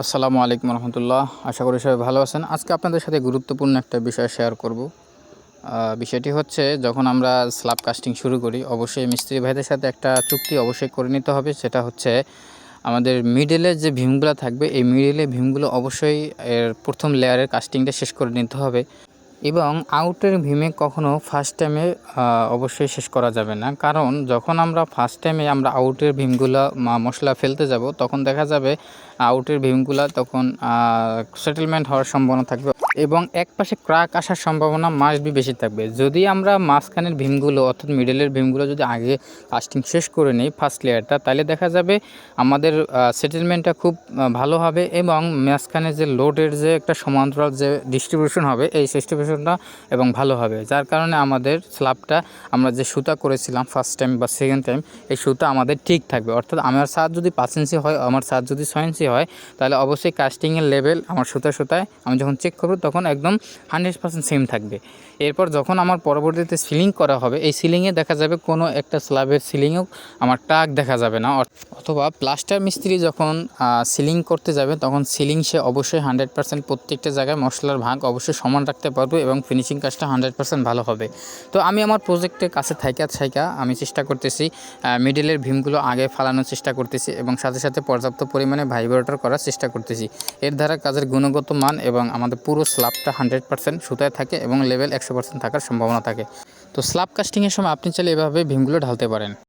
আসসালামু আলাইকুম রহমতুল্লাহ। আশা করি সবাই ভালো আছেন। আজকে আপনাদের সাথে গুরুত্বপূর্ণ একটা বিষয় শেয়ার করব। বিষয়টি হচ্ছে, যখন আমরা স্ল্যাব কাস্টিং শুরু করি, অবশ্যই মিস্ত্রি ভাইদের সাথে একটা চুক্তি অবশ্যই করে নিতে হবে। সেটা হচ্ছে, আমাদের মিডেলে যে ভীমগুলো থাকবে, এই মিডেলে ভীমগুলো অবশ্যই এর প্রথম লেয়ারের কাস্টিংটা শেষ করে নিতে হবে। এবং আউটের ভিমে কখনও ফার্স্ট টাইমে অবশ্যই শেষ করা যাবে না। কারণ যখন আমরা ফার্স্ট টাইমে আমরা আউটের ভিমগুলো মশলা ফেলতে যাব, তখন দেখা যাবে আউটের ভিমগুলো তখন সেটেলমেন্ট হওয়ার সম্ভাবনা থাকবে। এবং এক পাশে ক্রাক আসার সম্ভাবনা মাস বি বেশি থাকবে। যদি আমরা মাঝখানের ভীমগুলো অর্থাৎ মিডলের ভীমগুলো যদি আগে কাস্টিং শেষ করে নিই ফার্স্ট লেয়ারটা তাহলে দেখা যাবে আমাদের সেটেলমেন্টটা খুব ভালো হবে এবং মাঝখানে যে লোডের যে একটা সমান্তরাল যে ডিস্ট্রিবিউশন হবে, এই ডিস্ট্রিবিউশনটা এবং ভালো হবে। যার কারণে আমাদের স্ল্যাবটা আমরা যে সুতা করেছিলাম ফার্স্ট টাইম বা সেকেন্ড টাইম এই সুতা আমাদের ঠিক থাকবে। অর্থাৎ আমার সাজ যদি পাঁচ ইঞ্চি হয়, আমার সাজ যদি ছয় ইঞ্চি হয়, তাহলে অবশ্যই কাস্টিংয়ের লেভেল আমার সুতা সুতায় আমি যখন চেক করব তখন একদম হান্ড্রেড পার্সেন্ট সেম থাকবে। এরপর যখন আমার পরবর্তীতে সিলিং করা হবে, এই সিলিংয়ে দেখা যাবে কোনো একটা স্ল্যাবের সিলিংয়েও আমার টাক দেখা যাবে না। অথবা প্লাস্টার মিস্ত্রি যখন সিলিং করতে যাবে, তখন সিলিং সে অবশ্যই হান্ড্রেড পার্সেন্ট প্রত্যেকটা জায়গায় মশলার ভাগ অবশ্যই সমান রাখতে পারবে এবং ফিনিশিং কাজটা হান্ড্রেড পার্সেন্ট ভালো হবে। তো আমি আমার প্রজেক্টের কাছে থাইকা থাইকা আমি চেষ্টা করতেছি মিডিলের ভীমগুলো আগে ফালানোর চেষ্টা করতেছি এবং সাথে সাথে পর্যাপ্ত পরিমাণে ভাইব্রেটর করার চেষ্টা করতেছি। এর দ্বারা কাজের গুণগত মান এবং আমাদের পুরো স্ল্যাবটা হান্ড্রেড পার্সেন্ট সুতায় থাকে এবং লেভেল একশো পার্সেন্ট থাকার সম্ভাবনা থাকে। তো স্ল্যাব কাস্টিংয়ের সময় আপনি চাইলে এভাবে ভীমগুলো ঢালতে পারেন।